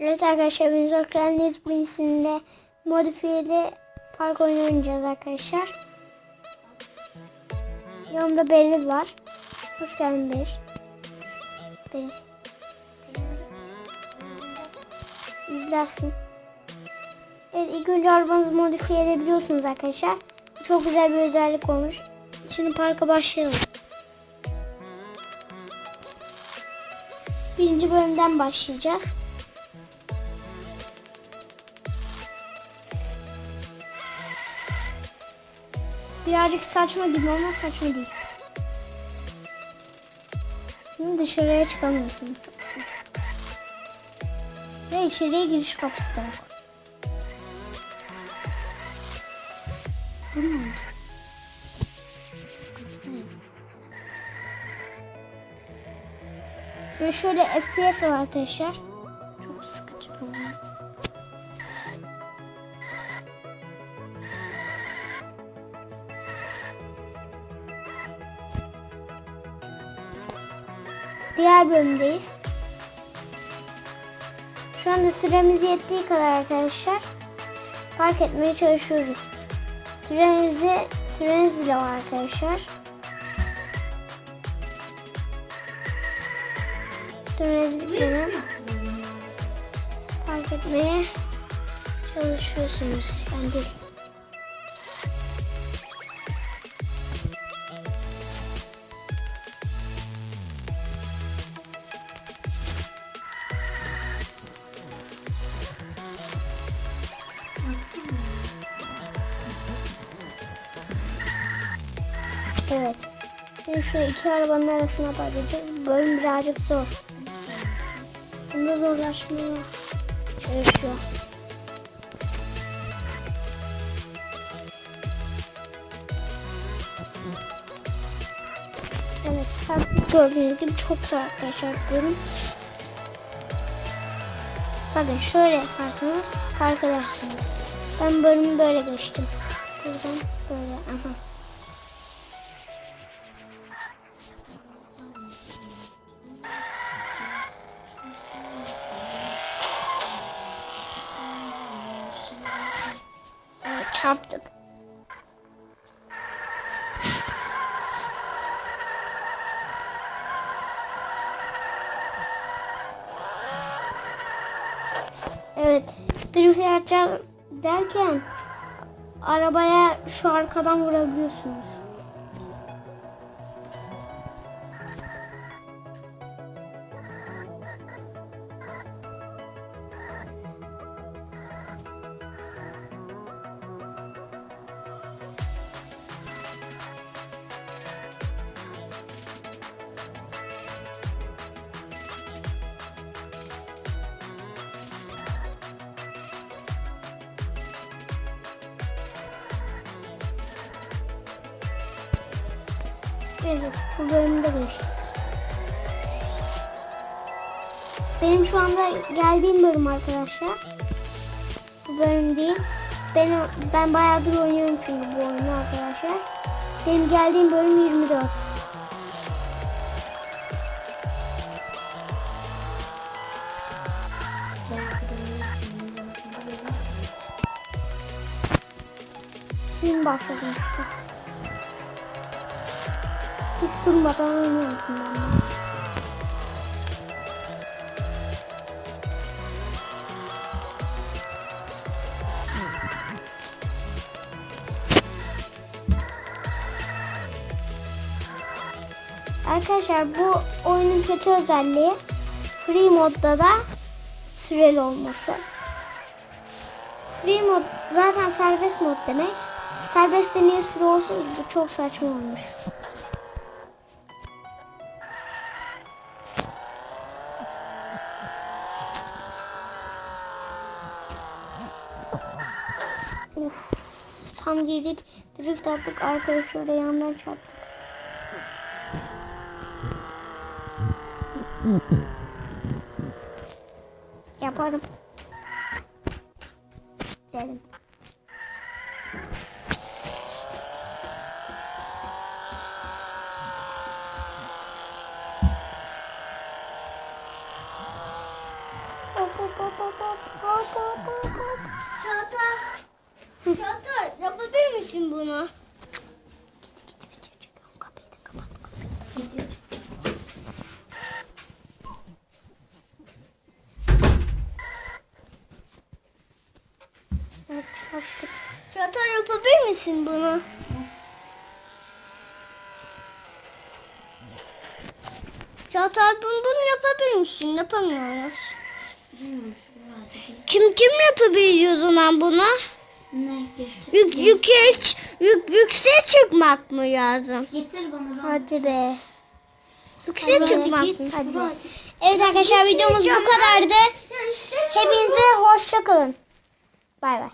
Evet arkadaşlar hoş geldiniz. Bugün sizinle modifiyeli park oynayacağız arkadaşlar. Yanımda Beril var. Hoş geldin Beril. Beril. İzlersin. Evet ilk önce arabanızı modifiye edebiliyorsunuz arkadaşlar. Bu Çok güzel bir özellik olmuş. Şimdi parka başlayalım. Birinci bölümden başlayacağız. Birazcık saçma gibi ama saçma değil. Şimdi dışarıya çıkamıyorsun. Çok saçma. Ve içeriye giriş kapısı da yok. Bu ne oldu? Sıkıntı ne? Ve şöyle FPS var arkadaşlar. Diğer bölümdeyiz. Şu anda süremiz yettiği kadar arkadaşlar park etmeye çalışıyoruz. Süremizi süreniz bile var arkadaşlar. Süreniz bitmeden park etmeye çalışıyorsunuz. Yani değil. Evet. Şimdi şu iki arabanın arasına bakacağız. Bölüm birazcık zor. Bunda zorlaşmaya çalışıyor. Evet, tabii gördüğünüz gibi çok zor arkadaşlar bölüm. Bakın şöyle yaparsanız edersiniz. Ben bölümü böyle geçtim. Buradan böyle. Aha. Çarptık. Evet, drift yapacağım derken arabaya şu arkadan vurabiliyorsunuz. Evet, bu bölümde geçtik. Benim şu anda geldiğim bölüm arkadaşlar. Bu bölüm değil. Ben, ben bayağıdır oynuyorum çünkü bu oyunu arkadaşlar. Benim geldiğim bölüm 24. Şimdi başladım. Hiç durmadan oynuyorum ben. Arkadaşlar bu oyunun kötü özelliği free modda da süreli olması. Free mod zaten serbest mod demek. Serbestte niye süre olsun bu çok saçma olmuş. Uf, tam girdik. Drift yaptık. Arkadaşlar yandan çarptık. Yaparım. Dedim. Misin bunu? Kapat. Çağatay yapabilir misin bunu? Çağatay bunu, bunu yapabilir misin? Yapamıyoruz. Kim kim yapabiliyor o bunu? Ne? Yük, yüke, yük, yükseğe çıkmak mı lazım? Getir bana. Hadi be. Yükseğe çıkmak mı? Hadi. Hadi. Evet arkadaşlar videomuz bu kadardı. Hepinize hoşça kalın. Bay bay.